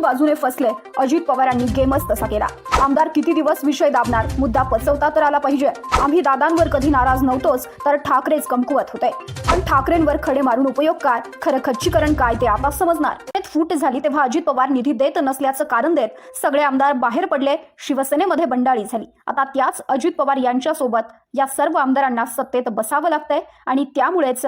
बाजूने फसले. अजित पवारांनी गेमच तसा केला. आमदार किती दिवस विषय दाबणार? मुद्दा पचवता तर आला पाहिजे. आम्ही दादांवर कधी नाराज नव्हतोच तर ठाकरेच कमकुवत होते. पण ठाकरेंवर खडे मारून उपयोग काय? खरं खच्चीकरण काय ते आता समजणार. फूट झाली तेव्हा अजित पवार निधी देत नसल्याचं कारण देत सगळे आमदार बाहेर पडले शिवसेनेमध्ये बंडाळी झाली. आता त्याच अजित पवार यांच्यासोबत या सर्व आमदारांना सत्तेत बसावं लागतंय आणि त्यामुळेच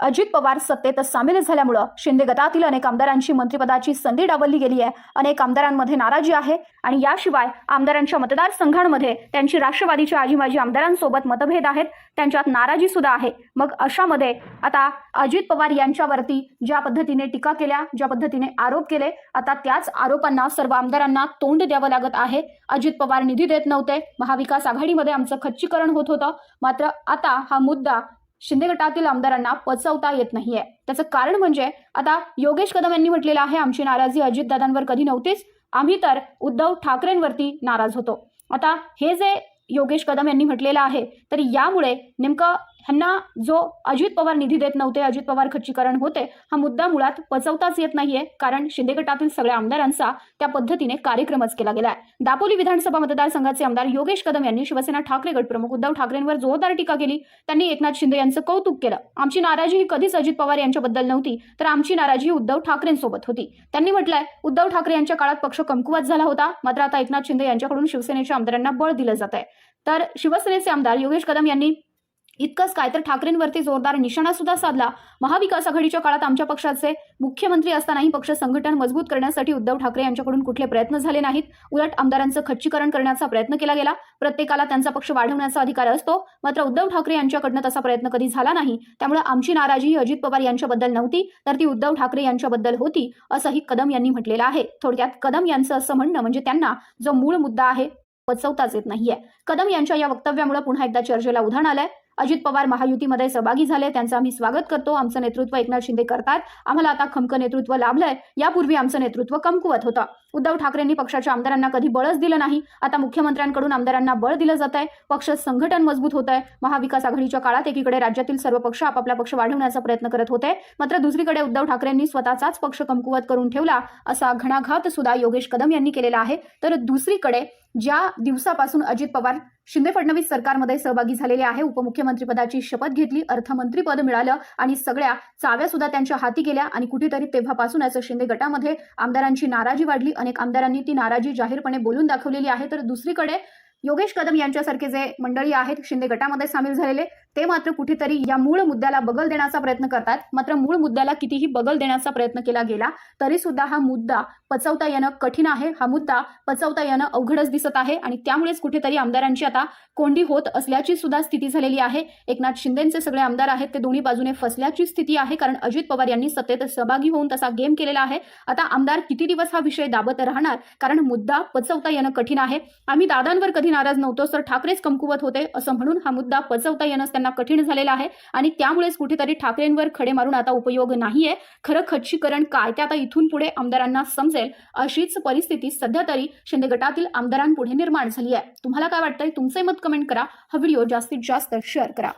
अजित पवार सत्तेत सामील झाल्यामुळं शिंदे गटातील अनेक आमदारांची मंत्रिपदाची संधी डावलली गेली आहे. अनेक आमदारांमध्ये नाराजी आहे आणि याशिवाय आमदारांच्या मतदारसंघांमध्ये त्यांची राष्ट्रवादीच्या आजी माजी आमदारांसोबत मतभेद आहेत. त्यांच्यात नाराजी सुद्धा आहे. मग अशामध्ये आता अजित पवार यांच्यावरती ज्या पद्धतीने टीका केल्या ज्या पद्धतीने आरोप केले आता त्याच आरोपांना सर्व आमदारांना तोंड द्यावं लागत आहे. अजित पवार निधी देत नव्हते. महाविकास आघाडीमध्ये आमचं खच्चीकरण होत होतं. मात्र आता हा मुद्दा शिंदे गटातील आमदारांना पचवता येत नाहीये. त्याचं कारण म्हणजे आता योगेश कदम यांनी म्हटलेलं आहे आमची नाराजी अजितदादांवर कधी नव्हतीच आम्ही तर उद्धव ठाकरेंवरती नाराज होतो. आता हे जे योगेश कदम यांनी म्हटलेलं आहे तर यामुळे नेमकं ह्यांना जो अजित पवार निधी देत नव्हते अजित पवार खच्चीकरण होते हा मुद्दा मुळात पचवताच येत नाहीये कारण शिंदे गटातील सगळ्या आमदारांचा त्या पद्धतीने कार्यक्रमच केला गेलाय. दापोली विधानसभा मतदारसंघाचे आमदार योगेश कदम यांनी शिवसेना ठाकरे गट प्रमुख उद्धव ठाकरेंवर जोरदार टीका केली. त्यांनी एकनाथ शिंदे यांचं कौतुक केलं. आमची नाराजी ही कधीच अजित पवार यांच्याबद्दल नव्हती तर आमची नाराजी ही उद्धव ठाकरेंसोबत होती. त्यांनी म्हटलंय उद्धव ठाकरे यांच्या काळात पक्ष कमकुवत झाला होता मात्र आता एकनाथ शिंदे यांच्याकडून शिवसेनेच्या आमदारांना बळ दिलं जात आहे तर शिवसेनेचे आमदार योगेश कदम यांनी इतकंच काय तर ठाकरेंवरती जोरदार निशाणा सुद्धा साधला. महाविकास आघाडीच्या काळात आमच्या पक्षाचे मुख्यमंत्री असतानाही पक्ष संघटन मजबूत करण्यासाठी उद्धव ठाकरे यांच्याकडून कुठले प्रयत्न झाले नाहीत. उलट आमदारांचं खच्चीकरण करण्याचा प्रयत्न केला गेला. प्रत्येकाला त्यांचा पक्ष वाढवण्याचा अधिकार असतो. मात्र उद्धव ठाकरे यांच्याकडनं तसा प्रयत्न कधी झाला नाही. त्यामुळे आमची नाराजी ही अजित पवार यांच्याबद्दल नव्हती तर ती उद्धव ठाकरे यांच्याबद्दल होती असंही कदम यांनी म्हटलेलं आहे. थोडक्यात कदम यांचं असं म्हणणं म्हणजे त्यांना जो मूळ मुद्दा आहे पचवताच येत नाहीये. कदम यांच्या या वक्तव्यामुळे पुन्हा एकदा चर्चेला उधाण आलंय. अजित पवार महायुतीमध्ये सहभागी झाले. त्यांचं आम्ही स्वागत करतो. आमचं नेतृत्व एकनाथ शिंदे करतात. आम्हाला आता खमकं नेतृत्व लाभलंय. यापूर्वी आमचं नेतृत्व कमकुवत होतं. उद्धव ठाकरेंनी पक्षाच्या आमदारांना कधी बळच दिलं नाही. आता मुख्यमंत्र्यांकडून आमदारांना बळ दिलं जात आहे पक्ष संघटन मजबूत होत आहे महाविकास आघाडीच्या काळात एकीकडे राज्यातील सर्व पक्ष आपापला पक्ष वाढवण्याचा प्रयत्न करत होते. मात्र दुसरीकडे उद्धव ठाकरेंनी स्वतःचाच पक्ष कमकुवत करून ठेवला असा घणाघात सुद्धा योगेश कदम यांनी केलेला आहे. तर दुसरीकडे ज्या दिवसापासून अजित पवार शिंदे फडणवीस सरकारमध्ये सहभागी झालेले आहे उपमुख्यमंत्रीपदाची शपथ घेतली अर्थमंत्रीपद मिळालं आणि सगळ्या चाव्या सुद्धा त्यांच्या हाती गेल्या आणि कुठेतरी तेव्हापासूनच शिंदे गटामध्ये आमदारांची नाराजी वाढली. अनेक आमदारांनी ती नाराजी जाहीरपणे बोलून दाखवलेली आहे. तर दुसरीकडे योगेश कदम यांच्यासारखे जे मंडळी आहेत शिंदे गटामध्ये सामील झालेले ते मात्र कुठेतरी या मूळ मुद्द्याला बगल देण्याचा प्रयत्न करतात. मात्र मूळ मुद्द्याला कितीही बगल देण्याचा प्रयत्न केला गेला तरी सुद्धा हा मुद्दा पचवता येणं कठीण आहे. हा मुद्दा पचवता येणं अवघडच दिसत आहे आणि त्यामुळेच कुठेतरी आमदारांची आता कोंडी होत असल्याची सुद्धा स्थिती झालेली आहे. एकनाथ शिंदेचे सगळे आमदार आहेत ते दोन्ही बाजूने फसल्याची स्थिती आहे कारण अजित पवार यांनी सत्तेत सहभागी होऊन तसा गेम केलेला आहे. आता आमदार किती दिवस हा विषय दाबत राहणार? कारण मुद्दा पचवता येणं कठीण आहे. आम्ही दादांवर कधी नाराज नव्हतो तर ठाकरेच कमकुवत होते असं म्हणून हा मुद्दा पचवता येणं त्यांना कठीण झालेलं आहे आणि त्यामुळेच कुठेतरी ठाकरेंवर खडे मारून आता उपयोग नाहीये. खरं खच्चीकरण काय ते आता इथून पुढे आमदारांना समजेल अशीच परिस्थिती सध्या तरी शिंदे गटातील आमदारांपुढे निर्माण झाली आहे तुम्हाला काय वाटतंय? तुमचं मत कमेंट करा. हा व्हिडिओ जास्तीत जास्त शेअर करा.